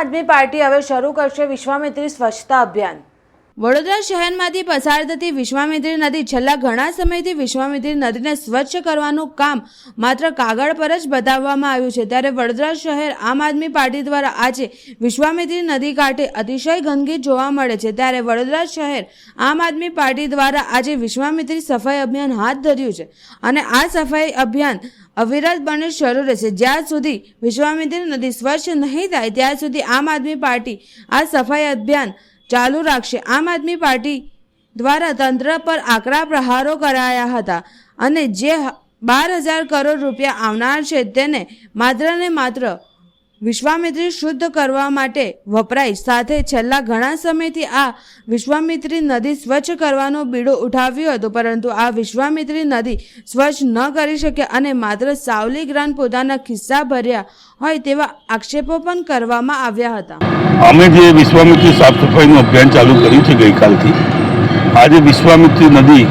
આદમી party હવે શરૂ કરશે વિશ્વામિત્રી સ્વચ્છતા અભિયાન. વડોદરા શહેરમાંથી પસાર થતી વિશ્વામિત્રી નદી છેલ્લા ઘણા સમયથી વિશ્વામિત્રી નદીને સ્વચ્છ કરવાનું કામ માત્ર કાગળ પર જ બતાવવામાં આવ્યું છે. ત્યારે વડોદરા શહેર આમ આદમી પાર્ટી દ્વારા આજે વિશ્વામિત્રી નદી કાંઠે અતિશય ગંદકી જોવા મળે છે. ત્યારે વડોદરા શહેર આમ આદમી પાર્ટી દ્વારા આજે વિશ્વામિત્રી સફાઈ અભિયાન હાથ ધર્યું છે અને આ સફાઈ અભિયાન અવિરત બને શરૂ રહેશે. જ્યાં સુધી વિશ્વામિત્રી નદી સ્વચ્છ નહીં થાય, ત્યાં સુધી આમ આદમી પાર્ટી આ સફાઈ અભિયાન ચાલુ રાખશે. આમ આદમી પાર્ટી દ્વારા તંત્ર પર આકરા પ્રહારો કરાયા હતા અને જે બાર હજાર કરોડ રૂપિયા આવનાર છે તેને માત્ર ને માત્ર વિશ્વામિત્રી શુદ્ધ કરવા માટે વપરાય. સાથે છેલ્લા ઘણા સમયથી આ વિશ્વામિત્રી નદી સ્વચ્છ કરવાનો બીડો ઉઠાવ્યો હતો, પરંતુ આ વિશ્વામિત્રી નદી સ્વચ્છ ન કરી શકે અને માત્ર સાવલી ગ્રાન્ટ પોતાના ખિસ્સા ભર્યા હોય તેવા આક્ષેપો પણ કરવામાં આવ્યા હતા. અમે જે વિશ્વામિત્રી સાફ સફાઈનું અભિયાન ચાલુ કર્યું છે ગઈકાલથી આજે વિશ્વામિત્રી નદી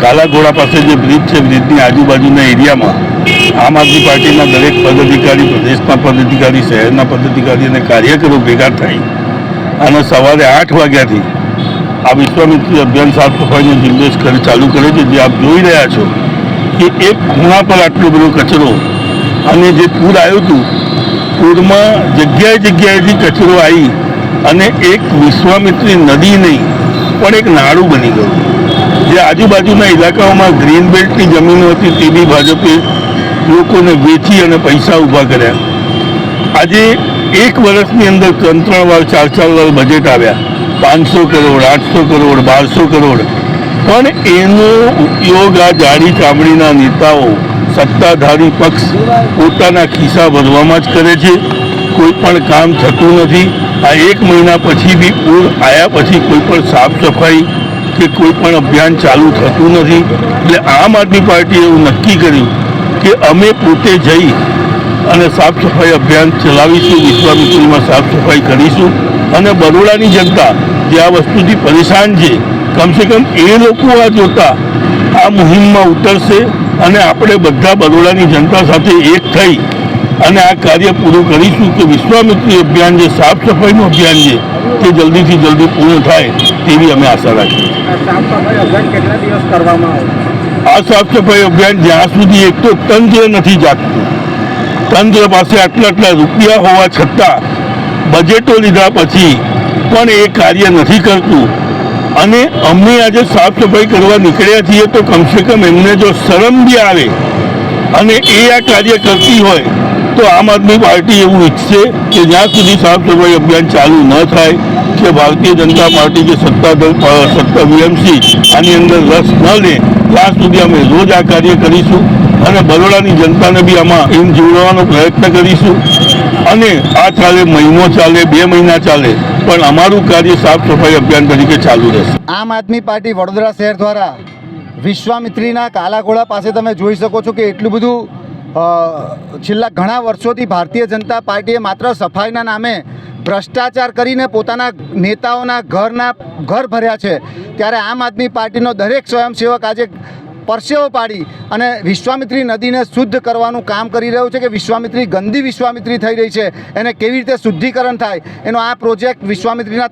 કાલાઘોડા પાસે જે બ્રિજ છે, બ્રિજની આજુબાજુના એરિયામાં આમ આદમી પાર્ટીના દરેક પદાધિકારી, પ્રદેશના પદાધિકારી, શહેરના પદાધિકારી અને કાર્યકરો ભેગા થઈ અને સવારે આઠ વાગ્યાથી આ વિશ્વામિત્રી અભિયાન સાફ સફાઈનો ઝુંબેશ ચાલુ કરે છે. જે આપ જોઈ રહ્યા છો કે એક ખૂણા પર આટલો બધો કચરો અને જે પૂર આવ્યું હતું, પૂરમાં જગ્યાએ જગ્યાએથી કચરો આવી અને એક વિશ્વામિત્રી નદી નહીં, પણ એક નાળું બની ગયું. જે આજુબાજુના ઇલાકાઓમાં ગ્રીન બેલ્ટની જમીનો હતી, તે બી ભાજપે લોકોને વેચી અને પૈસા ઊભા કર્યા. આજે એક વર્ષની અંદર ત્રણ ત્રણ વાર ચાર ચાર વાર બજેટ આવ્યા. પાંચસો કરોડ, આઠસો કરોડ, બારસો કરોડ. પણ એનો ઉપયોગ આ જાડી ચામડીના નેતાઓ, સત્તાધારી પક્ષ પોતાના ખિસ્સા ભરવામાં જ કરે છે. કોઈ પણ કામ થતું નથી. આ એક મહિના પછી બી પૂર આવ્યા પછી કોઈ પણ સાફ સફાઈ કે કોઈ પણ અભિયાન ચાલુ થતું નથી. એટલે આમ આદમી પાર્ટીએ એવું નક્કી કર્યું કે અમે પોતે જઈ અને સાફ સફાઈ અભિયાન ચલાવીશું વિશ્વામિત્રીમાં સાફ સફાઈ કરીશું. અને બરોડાની જનતા જે આ વસ્તુથી પરેશાન છે, કમસે કમ એ લોકો આ જોતા આ મુહિમમાં ઉતરશે અને આપણે બધા બરોડાની જનતા સાથે એક થઈ અને આ કાર્ય પૂરું કરીશું કે વિશ્વામિત્રી અભિયાન જે સાફ સફાઈનું અભિયાન છે, તે જલ્દીથી જલ્દી પૂર્ણ થાય તેવી અમે આશા રાખીએ સાફ સફાઈ અભિયાન કેટલા દિવસ કરવામાં આવશે આ સાફ સફાઈ અભિયાન જ્યાં સુધી એક તો તંત્ર નથી જાગતું, તંત્ર પાસે આટલા આટલા રૂપિયા હોવા છતાં બજેટો લીધા પછી પણ એ કાર્ય નથી કરતું. અને અમે આજે સાફ સફાઈ કરવા નીકળ્યા છીએ તો કમસે કમ એમને જો શરમ બી આવે અને એ આ કાર્ય કરતી હોય તો આમ આદમી પાર્ટી એવું ઈચ્છશે કે જ્યાં સુધી સાફ સફાઈ અભિયાન ચાલુ ન થાય, કે ભારતીય જનતા પાર્ટી કે સત્તાધર સત્તા વીએમસી આની અંદર રસ ન લે, ત્યાં સુધી અમે રોજ આ કાર્ય કરીશું અને બરોડાની જનતાને બી આમાં એમ જોડવાનો પ્રયત્ન કરીશું. અને આ ચાલે, મહિનો ચાલે, બે મહિના ચાલે, પણ અમારું કાર્ય સાફ સફાઈ અભિયાન તરીકે ચાલુ રહેશે. આમ આદમી પાર્ટી વડોદરા શહેર દ્વારા વિશ્વામિત્રીના કાલાઘોડા પાસે તમે જોઈ શકો છો કે એટલું બધું છેલ્લા ઘણા વર્ષોથી ભારતીય જનતા પાર્ટીએ માત્ર સફાઈના નામે ભ્રષ્ટાચાર કરીને પોતાના નેતાઓના ઘરના ઘર ભર્યા છે. ત્યારે આમ આદમી પાર્ટીનો દરેક સ્વયંસેવક આજે પરસેવો પાડી અને વિશ્વામિત્રી નદીને શુદ્ધ કરવાનું કામ કરી રહ્યું છે કે વિશ્વામિત્રી ગંદી વિશ્વામિત્રી થઈ રહી છે, એને કેવી રીતે શુદ્ધિકરણ થાય? એનો આ પ્રોજેક્ટ વિશ્વામિત્રીના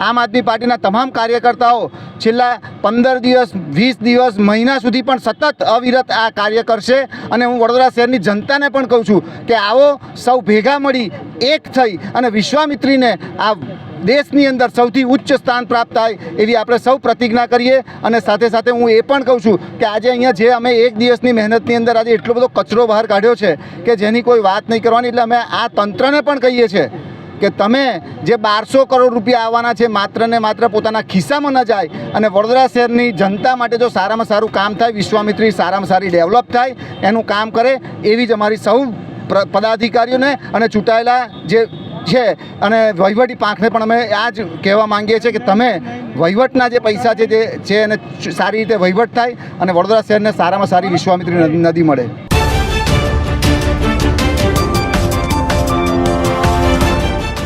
આમ આદમી પાર્ટીના તમામ કાર્યકર્તાઓ છેલ્લા પંદર દિવસ, વીસ દિવસ, મહિના સુધી પણ સતત અવિરત આ કાર્ય કરશે અને હું વડોદરા શહેરની જનતાને પણ કહું છું કે આવો સૌ ભેગા મળી એક થઈ અને વિશ્વામિત્રીને આ દેશની અંદર સૌથી ઉચ્ચ સ્થાન પ્રાપ્ત થાય એવી આપણે સૌ પ્રતિજ્ઞા કરીએ અને સાથે સાથે હું એ પણ કહું છું કે આજે અહીંયા જે અમે એક દિવસની મહેનતની અંદર આજે એટલો બધો કચરો બહાર કાઢ્યો છે કે જેની કોઈ વાત નહીં કરવાની એટલે અમે આ તંત્રને પણ કહીએ છીએ કે તમે જે બારસો કરોડ રૂપિયા આવવાના છે માત્ર ને માત્ર પોતાના ખિસ્સામાં ન જાય અને વડોદરા શહેરની જનતા માટે જો સારામાં સારું કામ થાય, વિશ્વામિત્રી સારામાં સારી ડેવલપ થાય, એનું કામ કરે એવી જ અમારી સૌ પદાધિકારીઓને અને ચૂંટાયેલા જે છે અને વહીવટી પાંખને પણ અમે આ જ કહેવા માંગીએ છીએ કે તમે વહીવટના જે પૈસા છે તે છે એને સારી રીતે વહીવટ થાય અને વડોદરા શહેરને સારામાં સારી વિશ્વામિત્રી નદી મળે.